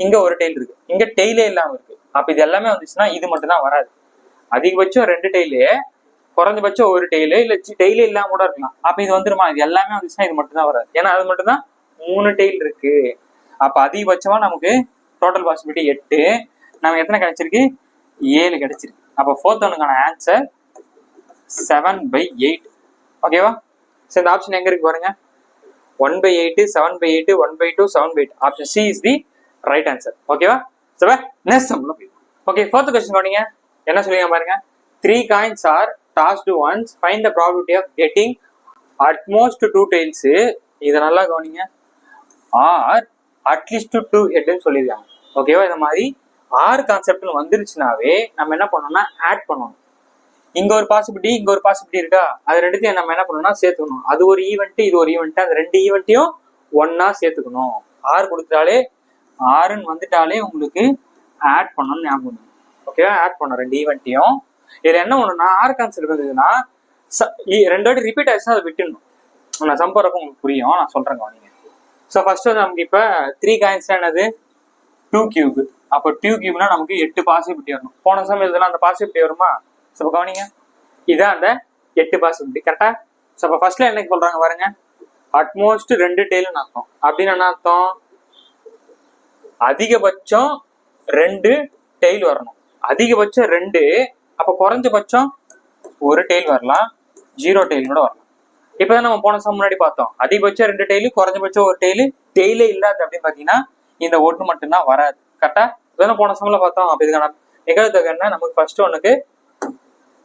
இங்க ஒரு டெய்ல் இருக்கு. இங்க டெய்லே இல்லாம இருக்கு. அப்ப இது எல்லாமே வந்துச்சுன்னா இது மட்டும் தான் வராது. அதிகபட்சம் ரெண்டு டெய்லு குறைஞ்சபட்சம் ஒரு டெய்லு இல்ல டெய்லே இல்லாம கூட இருக்கலாம். அப்ப இது வந்துருமா? இது எல்லாமே வந்துச்சுன்னா இது மட்டும் தான் வராது. ஏன்னா அது மட்டும் தான் மூணு டெய்ல் இருக்கு. அப்ப அதிகபட்சமா நமக்கு டோட்டல் பாசிபிலிட்டி எட்டு. நமக்கு எத்தனை கிடைச்சிருக்கு? ஏழு கிடைச்சிருக்கு. அப்ப ஃபோர்த் ஒனுக்கான ஆன்சர் செவன் பை எயிட் ஓகேவா சரி இந்த ஆப்ஷன் எங்க இருக்கு பாருங்க. One by eight seven by eight one by two seven by eight option C is the right answer ஓகேவா சரி நெக்ஸ்ட் சம்பளம் ஓகே ஃபோர்த் கொஸ்டின் கவனிங்க. என்ன சொல்லுங்க பாருங்க? Three coins are tossed once find the probability of getting at most two tails இதை நல்லா கவனிங்க. ஆர் அட்லீஸ்ட் டூ ஹெட்னு சொல்லியிருக்காங்க. ஓகேவா இந்த மாதிரி ஆறு கான்செப்ட்னு வந்துருச்சுனாவே நம்ம என்ன பண்ணோம்னா ஆட் பண்ணணும். இங்க ஒரு பாசிபிலிட்டி இங்க ஒரு பாசிபிலிட்டி இருக்கா? அது ரெண்டுத்தையும் நம்ம என்ன பண்ணணும்னா சேர்த்துக்கணும். அது ஒரு ஈவெண்ட் இது ஒரு ஈவெண்ட் அந்த ரெண்டு ஈவெண்ட்டையும் ஒன்னா சேர்த்துக்கணும். ஆறு கொடுத்துட்டாலே ஆறுன்னு வந்துட்டாலே உங்களுக்கு ஆட் பண்ணணும்னு ஞாபகம் ஓகேவா ஆட் பண்ணணும் ரெண்டு ஈவெண்ட்டையும் இதுல என்ன ஒண்ணுன்னா ஆறு கான்செப்ட் இருந்ததுன்னா ச- ரெண்டு வாட்டி ரிப்பீட் ஆயிடுச்சுன்னா அதை விட்டுடணும். நான் சம்பறப்ப உங்களுக்கு புரியும். நான் சொல்றேன் நீங்க ஸோ ஃபர்ஸ்ட் வந்து நமக்கு இப்போ த்ரீ காயின்ஸ் என்னது? டூ கியூப் அப்போ டூ கியூப்னா நமக்கு எட்டு பாசிபிலிட்டி வரணும். போன சமயம் இதெல்லாம் அந்த பாசிபிலிட்டி வருமா? ஸோ இப்போ கவனிங்க. இதான் அந்த எட்டு பாசிபிலிட்டி கரெக்டாக ஸோ இப்போ ஃபர்ஸ்ட்ல என்ன சொல்றாங்க பாருங்க. அட்மோஸ்ட் ரெண்டு டெய்லுன்னு அர்த்தம். அப்படின்னு என்ன அர்த்தம்? அதிகபட்சம் ரெண்டு டெய்ல் வரணும். அதிகபட்சம் ரெண்டு அப்போ குறைஞ்சபட்சம் ஒரு டெய்ல் வரலாம். ஜீரோ டெய்ல் கூட வரலாம். இப்பதான் நம்ம போன சம் முன்னாடி பார்த்தோம். அதிகபட்சம் ரெண்டு டெய்லி குறைஞ்சபட்சம் ஒரு டெய்லு டெய்லே இல்லாது அப்படின்னு பாத்தீங்கன்னா இந்த ஒன்று மட்டும்தான் வராது. கரெக்டா இப்பதானே போன சம்ல பார்த்தோம். அப்ப இதுக்கான நிகழ்த்தொகை நமக்கு ஃபர்ஸ்ட் ஒன்னுக்கு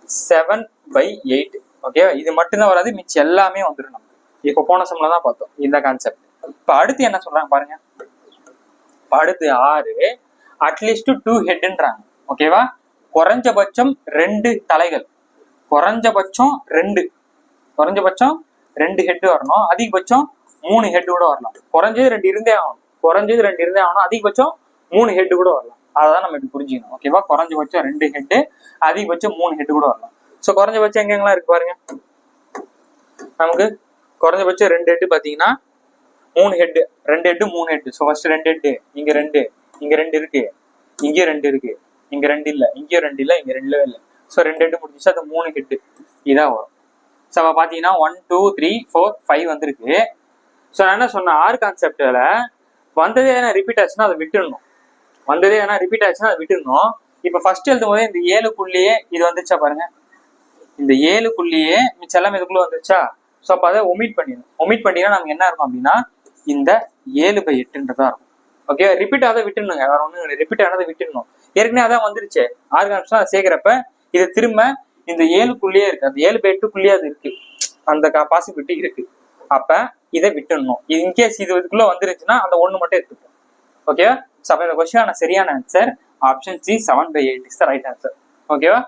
செவன் பை எயிட் ஓகே இது மட்டும்தான் வராது. மிச்சம் எல்லாமே வந்துடும் நமக்கு. இப்போ போன சம்ல தான் பார்த்தோம். இந்த கான்செப்ட் இப்போ அடுத்து என்ன சொல்றாங்க பாருங்க. இப்ப அடுத்து ஆறு. அட்லீஸ்ட் டூ ஹெட்ன்றாங்க ஓகேவா குறைஞ்சபட்சம் ரெண்டு தலைகள். குறைஞ்சபட்சம் ரெண்டு. குறைஞ்சபட்சம் ரெண்டு ஹெட் வரணும். அதிகபட்சம் மூணு ஹெட் கூட வரலாம். குறைஞ்சது ரெண்டு இருந்தே ஆகணும். குறைஞ்சது ரெண்டு இருந்தே ஆகணும். அதிகபட்சம் மூணு ஹெட் கூட வரலாம். அதான் நம்ம இப்படி புரிஞ்சுக்கணும். ஓகேவா குறைஞ்சபட்சம் ரெண்டு ஹெட் அதிகபட்சம் மூணு ஹெட் கூட வரலாம். ஸோ குறைஞ்சபட்சம் எங்கெங்கெல்லாம் இருக்கு பாருங்க. நமக்கு குறைஞ்சபட்சம் ரெண்டு ஹெட் பார்த்தீங்கன்னா மூணு ஹெட் ரெண்டு ஹெட் மூணு ஹெட் ஸோ ஃபர்ஸ்ட் ரெண்டு ஹெட் இங்க ரெண்டு இங்க ரெண்டு இருக்கு. இங்கே ரெண்டு இருக்கு. இங்க ரெண்டு இல்ல. இங்கேயும் ரெண்டு இல்ல. இங்க ரெண்டுல இல்ல. ஸோ ரெண்டு ஹெட் முடிஞ்சிச்சு அது மூணு ஹெட் இதான் வரும். ஸோ அப்போ பார்த்தீங்கன்னா one two three four five வந்திருக்கு. ஸோ நான் என்ன சொன்னேன்? ஆறு கான்செப்டில் வந்ததே ஏன்னா ரிப்பீட் ஆச்சுன்னா அதை விட்டுடணும் வந்ததே ஏன்னா ரிப்பீட் ஆச்சுன்னா அதை விட்டுடணும் இப்போ ஃபர்ஸ்ட் எழுதும் போதே இந்த ஏழுக்குள்ளேயே இது வந்துச்சா பாருங்க. இந்த ஏழுக்குள்ளேயே மிச்சம் எல்லாமே இதுக்குள்ளே வந்துருச்சா? ஸோ அப்போ அதை ஒமிட் பண்ணிடணும். ஒமிட் பண்ணினா நமக்கு என்ன இருக்கும் அப்படின்னா இந்த ஏழு பை எட்டுன்றதா இருக்கும். ஓகே ரிப்பீட் ஆகாத விட்டுணுங்க வேற ஒன்றும் ரிப்பீட் ஆனதை விட்டுடணும் ஏற்கனவே அதான் வந்துருச்சு. ஆர்கான்ஸ்லாம் அதை சேர்க்குறப்ப இதை திரும்ப இந்த ஏழுக்குள்ளேயே இருக்கு. அந்த ஏழு பை எட்டுக்குள்ளேயே அது இருக்கு. அந்த பாசிபிலிட்டி இருக்கு. அப்ப இதை விட்டுடணும். இன்கேஸ் இது இதுக்குள்ள வந்துருச்சுன்னா அந்த ஒண்ணு மட்டும் எடுத்துப்போம். ஓகேவா ஸோ இந்த கொஸ்டினான சரியான answer option C seven by eight is the right answer ஓகேவா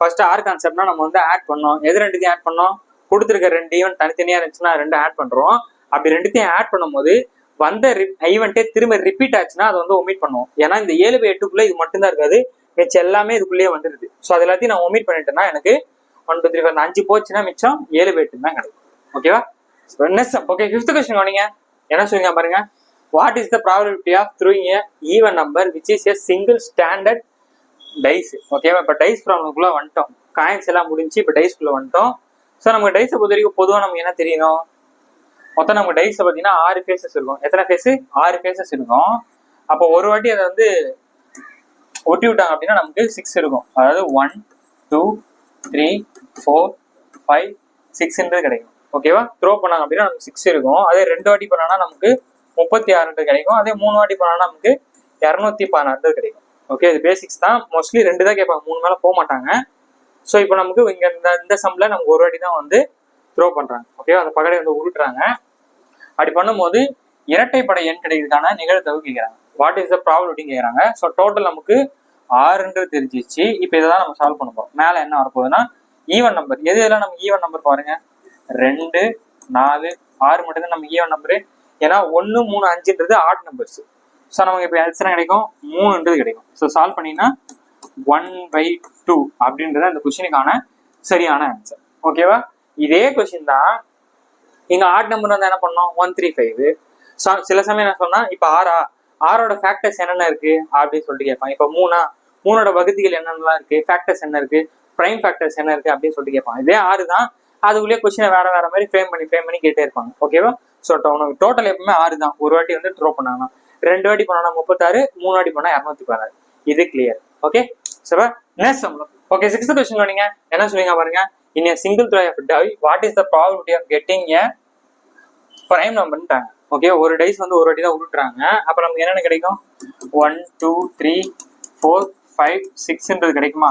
ஃபர்ஸ்ட் ஆர் கான்செப்ட்னா நம்ம வந்து ஆட் பண்ணோம். எது ரெண்டுத்தையும் ஆட் பண்ணோம்? கொடுத்துருக்க ரெண்டு ஈவெண்ட் தனித்தனியா இருந்துச்சுன்னா ரெண்டு ஆட் பண்றோம். அப்படி ரெண்டுத்தையும் ஆட் பண்ணும்போது வந்த ஈவெண்ட்டே திரும்ப ரிப்பீட் ஆச்சுன்னா அதை வந்து ஒமிட் பண்ணுவோம். ஏன்னா இந்த ஏழு பை எட்டுக்குள்ள இது மட்டும்தான் இருக்காது. மிச்சம் எல்லாமே இதுக்குள்ளேயே வந்துடுது. ஸோ அது எல்லாத்தையும் நான் ஒமிட் பண்ணிட்டேன்னா எனக்கு ஒன் டூ த்ரீ ஃபோர் அஞ்சு போச்சுன்னா மிச்சம் ஏழு பேட்டு தான் கிடைக்கும். ஓகேவா ஓகே ஃபிஃப்த் கொஸ்டின் கவனிங்க. என்ன சொல்லுங்க பாருங்க. What is the probability of throwing a even number which is a single standard dice ஓகேவா இப்போ டைஸ் ப்ராப்ளம்குள்ளே வந்துட்டோம். காயின்ஸ் எல்லாம் முடிஞ்சு இப்போ டைஸ்குள்ளே வந்துட்டோம். ஸோ நமக்கு டைஸை பொறுத்த வரைக்கும் பொதுவாக நமக்கு என்ன தெரியணும் மொத்தம் நமக்கு டைஸை பார்த்தீங்கன்னா ஆறு ஃபேஸஸ் இருக்கும். எத்தனை ஃபேஸு ஆறு ஃபேஸஸ் இருக்கும். அப்போ ஒரு வாட்டி அதை வந்து ஒட்டி விட்டாங்க அப்படின்னா நமக்கு சிக்ஸ் இருக்கும். அதாவது one two three four five சிக்ஸ்ன்றது கிடைக்கும். ஓகேவா த்ரோ பண்ணாங்க அப்படின்னா நமக்கு சிக்ஸ் இருக்கும். அதே ரெண்டு வாட்டி பண்ணாங்கன்னா நமக்கு முப்பத்தி ஆறுன்றது கிடைக்கும். அதே மூணு வாட்டி பண்ணாங்கன்னா நமக்கு இரநூத்தி பதினாறு கிடைக்கும். ஓகே இது பேசிக்ஸ் தான். மோஸ்ட்லி ரெண்டு தான் கேட்பாங்க. மூணு மேலே போக மாட்டாங்க. ஸோ இப்போ நமக்கு இங்கே இந்த இந்த சம்பில் நமக்கு ஒரு வாட்டி தான் வந்து த்ரோ பண்ணுறாங்க ஓகேவா அந்த பகடை வந்து உருட்டுறாங்க. அப்படி பண்ணும்போது இரட்டைப்படை எண் கிடைக்கிறதுக்கான நிகழ்த்தவு கேட்குறாங்க வாட் இஸ் த ப்ராப்ளம் அப்படின்னு கேட்குறாங்க ஸோ டோட்டல் நமக்கு ஆறுன்றது தெரிஞ்சிச்சு இப்போ இதை தான் நம்ம சால்வ் பண்ண போகிறோம் மேலே என்ன வரப்போகுதுன்னா ஈவன் நம்பர் எது எதெல்லாம் நம்ம ஈவன் நம்பர் பாருங்க. ரெண்டு நாலு ஆறு மட்டும்தான் நம்ம ஈவன் நம்பரு ஏன்னா ஒன்று மூணு அஞ்சுன்றது ஆட் நம்பர்ஸ் ஸோ நமக்கு இப்போ எத்தனை கிடைக்கும். மூணுன்றது கிடைக்கும். ஸோ சால்வ் பண்ணினா ஒன் பை டூ அப்படின்றது அந்த கொஸ்டினுக்கான சரியான ஆன்சர் ஓகேவா இதே கொஸ்டின் தான். இங்க ஆட் நம்பர் வந்து என்ன பண்ணோம் ஒன் த்ரீ ஃபைவ் ஸோ சில சமயம் என்ன சொன்னால் இப்போ ஆறா ஆரோட ஃபேக்டர்ஸ் என்னென்ன இருக்குது அப்படின்னு சொல்லிட்டு கேட்பாங்க. இப்போ மூணா மூணோட வகுதிகள் என்னென்னலாம் இருக்கு? ஃபேக்டர்ஸ் என்ன இருக்கு? ப்ரைம் ஃபேக்டர்ஸ் என்ன இருக்கு? அப்படின்னு சொல்லிட்டு கேட்பாங்க. இதே ஆறு தான். அதுக்குள்ளேயே கொஸ்டினை வேற வேற மாதிரி ஃப்ரேம் பண்ணி ஃப்ரேம் பண்ணி கேட்டே இருப்பாங்க. ஓகேவா ஸோ உனக்கு டோட்டல் எப்பவுமே ஆறு தான். ஒரு வாட்டி வந்து ட்ரோ பண்ணாங்கன்னா. ரெண்டு வாட்டி பண்ணா முப்பத்தாறு மூணு வாட்டி பண்ணா இரநூத்தி பதினாறு இது கிளியர் ஓகே சரி நெக்ஸ்ட் ஓகே சிக்ஸ்த் கொஸ்டின் நீங்க என்ன சொல்லுங்க பாருங்க? In a single throw of die what is the probability of getting a prime நம்பர்ன்ட்டாங்க okay ஒரு டைஸ் வந்து ஒரு வாட்டி தான் உருட்டுறாங்க. அப்புறம் நமக்கு என்னென்ன கிடைக்கும்? One two three four five சிக்ஸ்ன்றது கிடைக்குமா?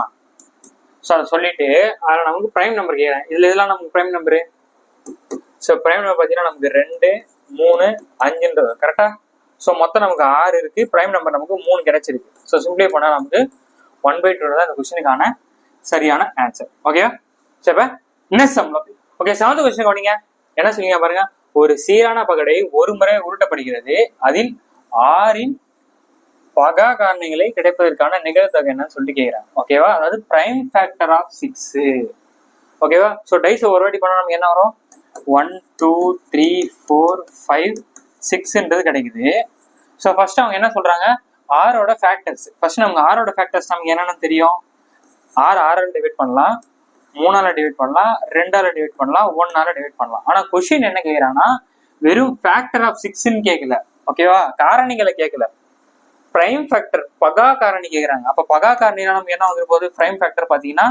ஸோ அதை சொல்லிட்டு அதில் நமக்கு ப்ரைம் நம்பர் கேட்குறேன் இதில் இதெல்லாம் நமக்கு prime number so prime number பார்த்தீங்கன்னா நமக்கு ரெண்டு மூணு அஞ்சுன்றது. கரெக்டாக ஸோ மொத்தம் நமக்கு ஆறு இருக்குது ப்ரைம் நம்பர் நமக்கு மூணு கிடைச்சிருக்கு. ஸோ சிம்பிளை பண்ணால் நமக்கு ஒன் பை டூ தான் இந்த கொஸ்டினுக்கான சரியான ஆன்சர் ஓகேவா சரி நெக்ஸ்ட் சம்ல ஓகே செவன்த் கொஸ்டின் கவனிங்க. என்ன சொல்லிங்க பாருங்க. ஒரு சீரான பகடை ஒரு முறை உருட்டப்படுகிறது. அதில் ஆறின் பகா காரணிகளை கிடைப்பதற்கான நிகழ்த்தொகை என்னன்னு சொல்லிட்டு கேட்கிறேன் ஓகேவா அதாவது பிரைம் ஃபேக்டர் ஆஃப் சிக்ஸ் ஓகேவா ஸோ டைஸ் ஒரு வாட்டி பண்ணா நமக்கு என்ன வரும்? One two three four five சிக்ஸ்ன்றது கிடைக்குது. ஸோ ஃபர்ஸ்ட் அவங்க என்ன சொல்றாங்க? ஆரோட ஃபேக்டர்ஸ் ஃபர்ஸ்ட் நமக்கு ஆரோட ஃபேக்டர்ஸ் நமக்கு என்னென்னு தெரியும்? ஆறு ஆறால் டிவைட் பண்ணலாம். மூணால டிவைட் பண்ணலாம். ரெண்டால டிவைட் பண்ணலாம். ஒன்னால டிவைட் பண்ணலாம். ஆனா கொஸ்டின் என்ன கேக்குறாங்கன்னா வெறும் ஃபேக்டர் ஆஃப் சிக்ஸ்ன்னு கேட்கல ஓகேவா காரணிகளை கேட்கல பிரைம் ஃபேக்டர் பகா காரணி கேட்குறாங்க அப்போ பகா காரணினா நமக்கு என்ன வந்துருப்போது போகுது பிரைம் ஃபேக்டர் பார்த்தீங்கன்னா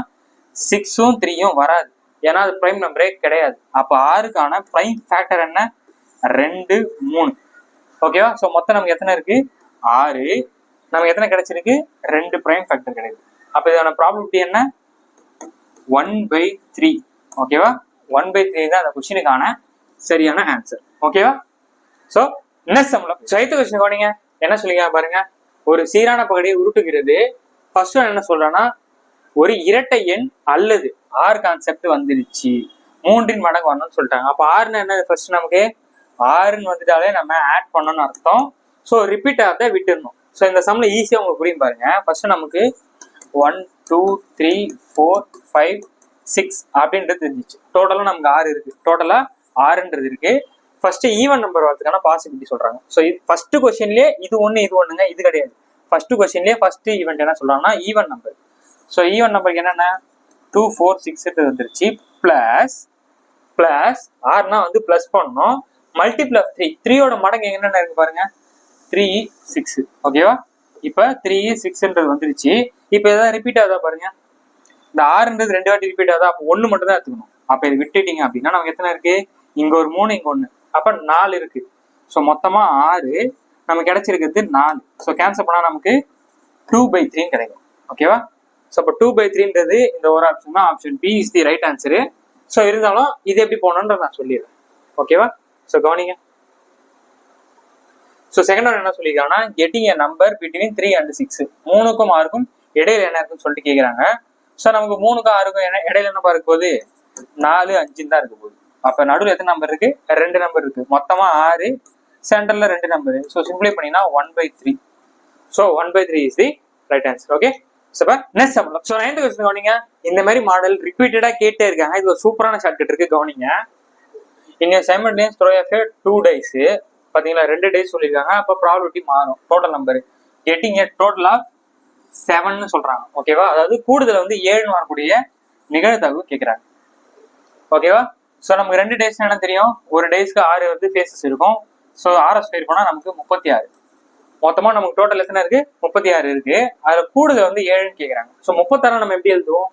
சிக்ஸும் த்ரீயும் வராது. ஏன்னா அது ப்ரைம் நம்பரே கிடையாது. அப்போ ஆறுக்கான ப்ரைம் ஃபேக்டர் என்ன? ரெண்டு மூணு. ஓகேவா ஸோ மொத்தம் நமக்கு எத்தனை இருக்கு? ஆறு. நமக்கு எத்தனை கிடைச்சிருக்கு? ரெண்டு ப்ரைம் ஃபேக்டர் கிடையாது அப்போ இதான ப்ராபபிலிட்டி என்ன? ஒன் பை த்ரீ ஓகேவா ஒன் பை த்ரீ தான் அந்த கொஸ்டினுக்கான சரியான ஆன்சர் ஓகேவா ஸோ நெக்ஸ்ட் சம்பளம் சைத்த கொஸ்டின் கவனிங்க என்ன சொல்லிங்க பாருங்க? ஒரு சீரான பகுதியை உருட்டுகிறது. ஃபர்ஸ்ட் என்ன சொல்றான்னா ஒரு இரட்டை எண் அல்லது ஆறு கான்செப்ட் வந்துருச்சு. மூன்றின் மடங்கு வரணும்னு சொல்லிட்டாங்க. அப்போ ஆறுன்னு என்ன ஃபர்ஸ்ட் நமக்கு? ஆறுன்னு வந்துட்டாலே நம்ம ஆட் பண்ணணும்னு அர்த்தம். ஸோ ரிப்பீட் ஆகிறத விட்டுடணும் ஸோ இந்த சம்மில் ஈஸியாக உங்களுக்கு புரியும் பாருங்க. ஃபர்ஸ்ட் நமக்கு one two three four five six அப்படின்றது தெரிஞ்சிச்சு டோட்டலாக நமக்கு ஆறு இருக்கு. டோட்டலாக ஆறுன்றது இருக்கு. ஃபர்ஸ்ட் ஈவன் நம்பர் வரதுக்கான பாசிபிலிட்டி சொல்றாங்க. ஸோ ஃபர்ஸ்ட் கொஸ்டின்லேயே இது ஒன்று இது ஒண்ணுங்க இது கிடையாது. ஃபர்ஸ்ட் கொஸ்டின்லேயே ஃபர்ஸ்ட் ஈவெண்ட் என்ன சொல்றாங்கன்னா ஈவன் நம்பர் ஸோ ஈவன் நம்பருக்கு என்னென்ன? டூ ஃபோர் சிக்ஸ் வந்துருச்சு. ப்ளஸ் ப்ளஸ் ஆறுனா வந்து ப்ளஸ் பண்ணணும். மல்டிப்ளை த்ரீ த்ரீயோட மடங்கு என்னென்ன இருக்கு பாருங்க. த்ரீ சிக்ஸ் ஓகேவா இப்போ த்ரீ சிக்ஸ்ன்றது வந்துருச்சு. இப்போ எதாவது ரிப்பீட் ஆகுதா பாருங்க. இந்த ஆறுன்றது ரெண்டு வாட்டி ரிப்பீட் ஆகுதா? அப்போ ஒன்று மட்டும் தான் எடுத்துக்கணும். அப்போ இது விட்டுட்டீங்க அப்படின்னா நமக்கு எத்தனை இருக்கு? இங்க ஒரு மூணு இங்க ஒன்று அப்போ நாலு இருக்கு. ஸோ மொத்தமா ஆறு நமக்கு கிடைச்சிருக்கிறது நாலு. ஸோ கேன்சல் பண்ணா நமக்கு டூ பை த்ரீன்னு கிடைக்கும். ஓகேவா ஸோ அப்போ டூ பை த்ரீன்றது இந்த ஒரு ஆப்ஷன் தான். Option B is the right answer so இருந்தாலும் இது எப்படி போகணுன்ற நான் சொல்லிடுறேன். ஓகேவா ஸோ கவனிங்க. ஸோ செகண்ட் ஒன் என்ன சொல்லியிருக்காங்கன்னா getting a number between three and six மூணுக்கும் ஆறுக்கும் இடையில என்ன இருக்குன்னு சொல்லிட்டு கேட்குறாங்க ஸோ நமக்கு மூணுக்கும் ஆறுக்கும் என்ன இடையில என்ன இருக்க போகுது? நாலு அஞ்சுன்னு தான் இருக்க போகுது. அப்போ நடுவில் எத்தனை நம்பர் இருக்கு? ரெண்டு நம்பர் இருக்கு. மொத்தமா ஆறு சென்டர்ல ரெண்டு நம்பர் ஸோ சிம்பிளை பண்ணினா one by three so one by three is the right answer okay super next சம்பளம் ஸோ நைன்த் கொஸ்டின் கவனிங்க? இந்த மாதிரி மாடல் ரிப்பீட்டடா கேட்டே இருக்காங்க. இது ஒரு சூப்பரான ஷார்ட்கட் இருக்கு. கவனிங்க. இன்னும் simultaneous throw of two dice பாத்தீங்களா? ரெண்டு டேஸ் சொல்லியிருக்காங்க. அப்போ ப்ராபிலிட்டி மாறும். Total number getting total of seven சொல்றாங்க. ஓகேவா அதாவது கூடுதல் வந்து ஏழுன்னு வரக்கூடிய நிகழ்தகவு கேட்குறாங்க ஓகேவா ஸோ நமக்கு ரெண்டு டேஸ் என்ன தெரியும்? ஒரு டேஸ்க்கு ஆறு வந்து ஃபேஸஸ் இருக்கும். ஸோ ஆறு ஸ்கொயர் பண்ணால் நமக்கு முப்பத்தி ஆறு. மொத்தமாக நமக்கு டோட்டல் எத்தனை இருக்கு? முப்பத்தி ஆறு இருக்கு. அதில் கூடுதல் வந்து ஏழுன்னு கேட்குறாங்க ஸோ முப்பத்தாறு நம்ம எப்படி எழுதுவோம்?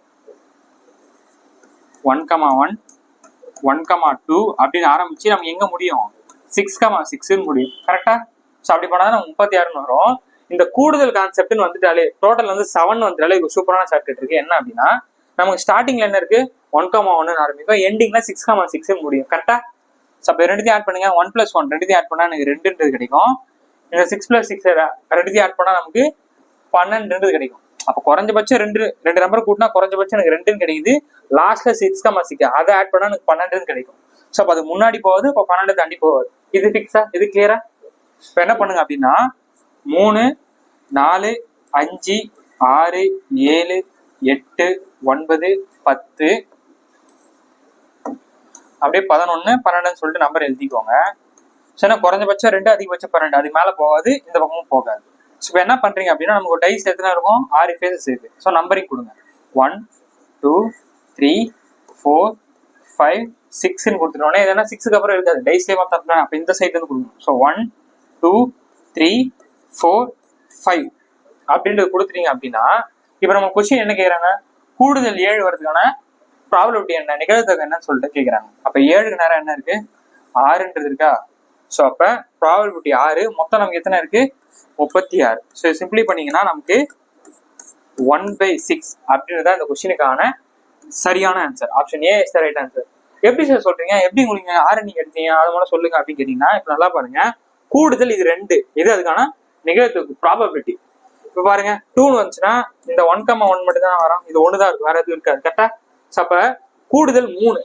One comma one one comma two அப்படின்னு ஆரம்பிச்சு நம்ம எங்க முடியும்? சிக்ஸ் கமா சிக்ஸ்ன்னு முடியும். கரெக்டா ஸோ அப்படி பண்ணா நம்ம முப்பத்தி ஆறுன்னு வரும். இந்த கூடுதல் கான்செப்ட்னு வந்துட்டாலே டோட்டல் வந்து செவன் வந்துட்டாலே சூப்பரான ஷார்ட்கட் இருக்கு. என்ன அப்படின்னா நமக்கு ஸ்டார்டிங்ல என்ன இருக்கு? ஒன் காமா ஒன்னு ஆரம்பிக்கும். எண்டிங்ல சிக்ஸ் காமா சிக்ஸ் முடியும். கரெக்டா ஸோ அப்போ ரெண்டுத்தையும் ஆட் பண்ணுங்க. ஒன் பிளஸ் ஒன் ரெண்டுத்தையும் ஆட் பண்ணா எனக்கு ரெண்டுன்றது கிடைக்கும். இந்த சிக்ஸ் பிளஸ் சிக்ஸ் ரெண்டுத்தையும் ஆட் பண்ணா நமக்கு பன்னெண்டுன்றது கிடைக்கும். அப்போ குறைஞ்சபட்சம் ரெண்டு ரெண்டு நம்பர் கூட்டினா குறைஞ்சபட்சம் எனக்கு ரெண்டுன்னு கிடைக்குது. லாஸ்ட்ல சிக்ஸ் காமா சிக்ஸ் அதை ஆட் பண்ணா எனக்கு பன்னெண்டுன்னு கிடைக்கும். ஸோ அப்போ அது முன்னாடி போகாது இப்போ பன்னெண்டு தாண்டி போகாது. இது ஃபிக்ஸா இது கிளியரா இப்போ என்ன பண்ணுங்க அப்படின்னா மூணு நாலு அஞ்சு ஆறு ஏழு எட்டு ஒன்பது பத்து அப்படியே பதினொன்று பன்னெண்டுன்னு சொல்லிட்டு நம்பர் எழுதிக்கோங்க. ஸோ என்ன குறைஞ்சபட்சம் ரெண்டு அதிகபட்சம் பன்னெண்டு. அது மேலே போகாது இந்த பக்கமும் போகாது. ஸோ இப்போ என்ன பண்ணுறீங்க அப்படின்னா நமக்கு டைஸ் எத்தனை இருக்கும்? ஆறு ஃபேஸஸ் இருக்கு. ஸோ நம்பரிங் கொடுங்க. One two three four five சிக்ஸ்ன்னு கொடுத்துட்டோன்னே இதெல்லாம் சிக்ஸுக்கு அப்புறம் இருக்காது. டைஸ்லேயே பார்த்தா அப்போ இந்த சைட்லேருந்து கொடுக்கணும். So one two three four five அப்படின்றது கொடுத்துட்டீங்க அப்படின்னா இப்போ நம்ம கொஸ்டின் என்ன கேட்குறாங்க கூடுதல் ஏழு வரதுக்கான ப்ராபபிலிட்டி என்ன? நிகழ்த்தொகை என்னன்னு சொல்லிட்டு கேட்குறாங்க அப்போ ஏழுக்கு நேரம் என்ன இருக்கு? ஆறுன்றது இருக்கா? ஸோ அப்போ ப்ராபபிலிட்டி ஆறு மொத்தம் நமக்கு எத்தனை இருக்கு? முப்பத்தி ஆறு. ஸோ சிம்பிளி பண்ணீங்கன்னா நமக்கு ஒன் பை சிக்ஸ் அப்படின்றத அந்த கொஸ்டினுக்கான சரியான answer option A is the right answer எப்படி சார் சொல்றீங்க? எப்படி உங்களுக்கு ஆறு நீங்க எடுத்தீங்க? அது மூலம் சொல்லுங்க அப்படின்னு கேட்டீங்கன்னா இப்போ நல்லா பாருங்க. கூடுதல் இது ரெண்டு. இது அதுக்கான நிகழ்த்துக்கு ப்ராபபிலிட்டி இப்போ பாருங்க டூன்னு வந்துச்சுன்னா இந்த ஒன் கம்மா ஒன் மட்டும் தான் வரும். இது ஒன்று தான் இருக்கும். வேற எதுவும் இருக்காது. கரெக்டா ஸோ அப்போ கூடுதல் மூணு.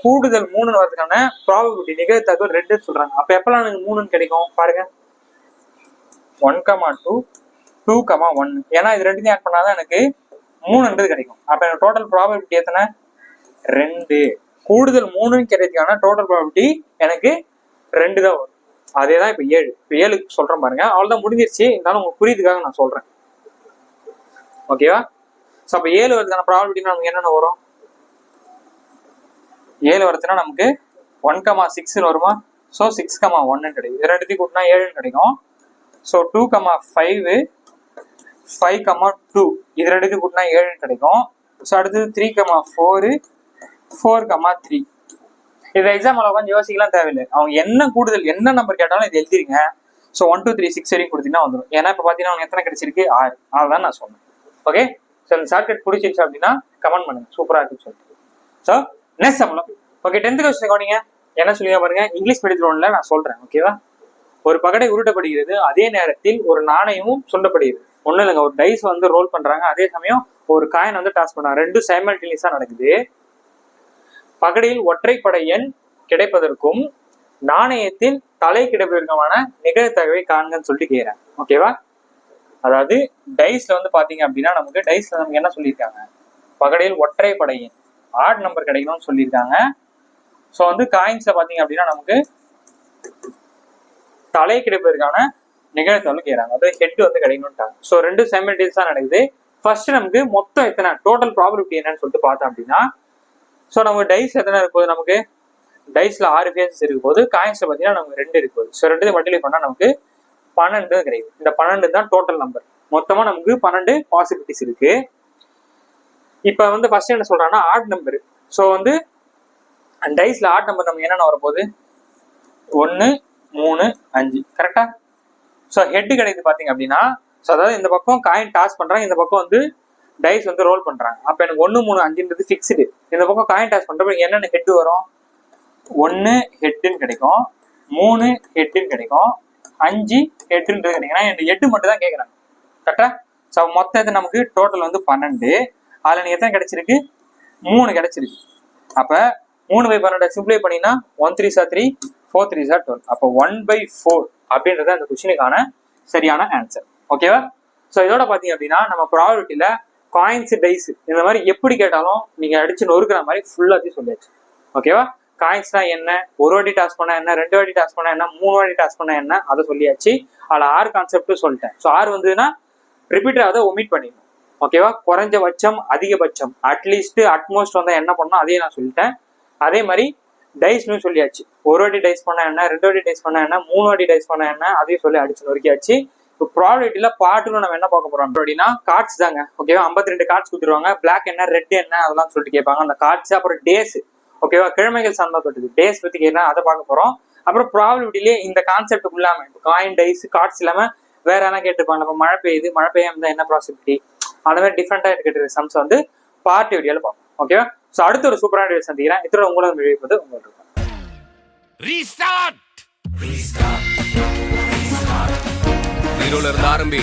கூடுதல் மூணுன்னு வரதுக்கான ப்ராபபிலிட்டி நிகழ்த்தகவு ரெண்டுன்னு சொல்றாங்க. அப்போ எப்பெல்லாம் எனக்கு மூணுன்னு கிடைக்கும்? பாருங்க. One comma two two comma one ஏன்னா இது ரெண்டுத்தையும் ஆட் பண்ணாதான் எனக்கு மூணுன்றது கிடைக்கும். அப்போ எனக்கு டோட்டல் ப்ராபபிலிட்டி எத்தனை? ரெண்டு. கூடுதல் மூணுன்னு கிடைக்கிறதுக்கான டோட்டல் ப்ராபபிலிட்டி எனக்கு ரெண்டு தான் வரும். அதே தான் இப்போ ஏழு. இப்போ ஏழுக்கு சொல்கிறேன் பாருங்க. அவ்வளோதான் முடிஞ்சிருச்சு. இருந்தாலும் உங்களுக்கு புரியுதுக்காக நான் சொல்கிறேன் ஓகேவா ஸோ அப்போ ஏழு வரதுக்கான ப்ராபபிலிட்டி நமக்கு என்னென்ன வரும்? ஏழு வரதுன்னா நமக்கு ஒன் கமா சிக்ஸ்னு வருமா? ஸோ சிக்ஸ் கமா ஒன்னு கிடைக்கும். இது ரெண்டுத்தையும் கூட்டினா ஏழுன்னு கிடைக்கும். So two comma five five comma two இது ரெண்டுத்தையும் கூட்டினா ஏழுன்னு கிடைக்கும். ஸோ அடுத்தது three comma four four comma three இது எக்ஸாம்பிள் உட்காந்து யோசிக்கலாம் தேவையில்லை. அவங்க என்ன கூடுதல் என்ன நம்பர் கேட்டாலும் இது எழுதிருங்க. So one two three six வரைக்கும் கொடுத்தீங்கன்னா வந்துடும் ஏன்னா இப்போ பார்த்தீங்கன்னா அவங்க எத்தனை கிடைச்சிருக்கு? ஆறு. அதுதான் நான் சொன்னேன். ஓகே ஸோ இந்த ஷார்ட்கட் பிடிச்சிருச்சு அப்படின்னா கமெண்ட் பண்ணுங்க. சூப்பராக இருக்குன்னு சொல்லிட்டு. ஸோ நெக்ஸ்ட் சம்பளம் ஓகே டென்த் கொஸ்டின் கவனிங்க. என்ன சொல்லுங்க பாருங்க? இங்கிலீஷ் மீடியத்தில் நான் சொல்கிறேன் ஓகேவா ஒரு பகடை உருட்டப்படுகிறது அதே நேரத்தில் ஒரு நாணயமும் சொல்லப்படுகிறது ஒன்றும் இல்லைங்க ஒரு டைஸ் வந்து ரோல் பண்ணுறாங்க அதே சமயம் ஒரு காயின் வந்து டாஸ் பண்ணுறாங்க ரெண்டும் சைமல்டேனியஸா நடக்குது. பகடையில் ஒற்றைப்படை எண் கிடைப்பதற்கும் நாணயத்தில் தலை கிடைப்பதற்குமான நிகழ்த்தகவை காண்கன்னு சொல்லிட்டு கேட்குறேன் ஓகேவா அதாவது டைஸ்ல வந்து பாத்தீங்க அப்படின்னா நமக்கு டைஸ்ல நமக்கு என்ன சொல்லியிருக்காங்க? பகடையில் ஒற்றைப்படை எண். ஆட் நம்பர் கிடைக்கணும்னு சொல்லியிருக்காங்க. ஸோ வந்து காயின்ஸில் பார்த்தீங்க அப்படின்னா நமக்கு தலை கிடைப்பதற்கான நிகழ்த்தவங்க கேட்குறாங்க. அதாவது ஹெட் வந்து கிடைக்கணும்ட்டாங்க. ஸோ ரெண்டு சைமல்டேஸ் தான் நடக்குது. ஃபர்ஸ்ட் நமக்கு மொத்தம் எத்தனை? டோட்டல் ப்ராபர்ட்டி என்னன்னு சொல்லிட்டு பார்த்தோம் அப்படின்னா ஸோ நமக்கு டைஸ் எத்தனை இருக்கும் போது நமக்கு? டைஸ்ல ஆறு ஃபேஸஸ் இருக்கும் போது காயின்ஸில் பார்த்தீங்கன்னா நமக்கு ரெண்டு இருக்குது ஸோ ரெண்டு மல்டிப்ளை பண்ணால் நமக்கு பன்னெண்டு கிடைக்குது இந்த பன்னெண்டு தான் டோட்டல் நம்பர் மொத்தமாக நமக்கு பன்னெண்டு பாசிபிலிட்டிஸ் இருக்குது இப்போ வந்து ஃபர்ஸ்ட் என்ன சொல்றாங்கன்னா ஆட் நம்பர் ஸோ வந்து டைஸ்ல ஆட் நம்பர் நமக்கு என்னென்ன வரப்போகுது? ஒன்று மூணு அஞ்சு. கரெக்டா ஸோ ஹெட்டு கிடைக்குது பார்த்தீங்க அப்படின்னா ஸோ அதாவது இந்த பக்கம் காயின் டாஸ் பண்ணுறாங்க இந்த பக்கம் வந்து டைஸ் வந்து ரோல் பண்ணுறாங்க அப்போ எனக்கு ஒன்று மூணு அஞ்சுன்றது ஃபிக்ஸ்டு இந்த பக்கம் காயின் டாஸ் பண்ணுறப்ப என்னென்ன ஹெட்டு வரும்? ஒன்று ஹெட்டுன்னு கிடைக்கும் மூணு ஹெட்டுன்னு கிடைக்கும் அஞ்சு ஹெட்டுன்றது கிடைக்கும் ஏன்னா எனக்கு எட்டு மட்டும் தான் கேட்குறாங்க கரெக்டாக ஸோ மொத்த இது நமக்கு டோட்டல் வந்து பன்னெண்டு. அதில் எனக்கு எத்தனை கிடைச்சிருக்கு? மூணு கிடைச்சிருக்கு. அப்போ மூணு பை பன்னெண்டு சிம்பிளை பண்ணினா one three sir three four three sir twelve அப்போ ஒன் பை ஃபோர் அப்படின்றது அந்த கொஸ்டினுக்கான சரியான ஆன்சர் ஓகேவா ஸோ இதோட பார்த்தீங்க அப்படின்னா நம்ம ப்ராபர்ட்டியில் காயின்ஸ் டைஸ் இந்த மாதிரி எப்படி கேட்டாலும் நீங்கள் அடிச்சு நொறுக்கிற மாதிரி ஃபுல்லாத்தையும் சொல்லியாச்சு. ஓகேவா காயின்ஸ்னா என்ன? ஒரு வாட்டி டாஸ் பண்ணா என்ன? ரெண்டு வாட்டி டாஸ் பண்ணா என்ன? மூணு வாட்டி டாஸ் பண்ணா என்ன? அதை சொல்லியாச்சு. அதில் ஆறு கான்செப்டும் சொல்லிட்டேன். ஸோ ஆறு வந்ததுன்னா ரிப்பீட்டர் அதை ஒமிட் பண்ணிடணும். ஓகேவா குறைஞ்சபட்சம் அதிகபட்சம். அட்லீஸ்ட் அட்மோஸ்ட் வந்தால் என்ன பண்ணணும்? அதையும் நான் சொல்லிட்டேன். அதே மாதிரி டைஸ்னு சொல்லியாச்சு. ஒரு வாட்டி டைஸ் பண்ணால் என்ன? ரெண்டு வாட்டி டைஸ் பண்ணால் என்ன? மூணு வாட்டி டைஸ் பண்ண என்ன? அதையும் சொல்லி அடிச்சு நொறுக்கியாச்சு. இப்போ ப்ராடக்ட்ல பாட்டுன்னு நம்ம என்ன பார்க்க போகிறோம் அப்படின்னா கார்ட்ஸ் தாங்க. ஓகேவா ஐம்பத்தி ரெண்டு கார்ட்ஸ் கொடுத்துருவாங்க. பிளாக் என்ன? ரெட் என்ன? அதெல்லாம் சொல்லிட்டு கேட்பாங்க. அந்த கார்ட்ஸ் அப்புறம் டேஸ் ஓகேவா கிழமைகள் சம்பந்தப்பட்டது. டேஸ் பற்றி கேட்டால் அதை பார்க்க போகிறோம் அப்புறம் ப்ராபபிலிட்டிலே இந்த கான்செப்ட் இல்லாமல் காயின் டைஸ் கார்ட்ஸ் இல்லாமல் வேற என்ன கேட்டிருப்பாங்க. இப்போ மழை பெய்யுது. மழை பெய்யாமல் என்ன ப்ராசிபிலிட்டி அந்த மாதிரி டிஃப்ரெண்டா கேட்டிருக்க சம்ஸ் வந்து பார்ட்டி வீடியோல பார்ப்போம். ஓகேவா ஸோ அடுத்த ஒரு சூப்பரான வீடியோ சந்திக்கிறேன். இதோட உங்களோட வீடியோ வந்து உங்களுக்கு ரீஸ்டார்ட் ஜீரோல இருந்து ஆரம்பி.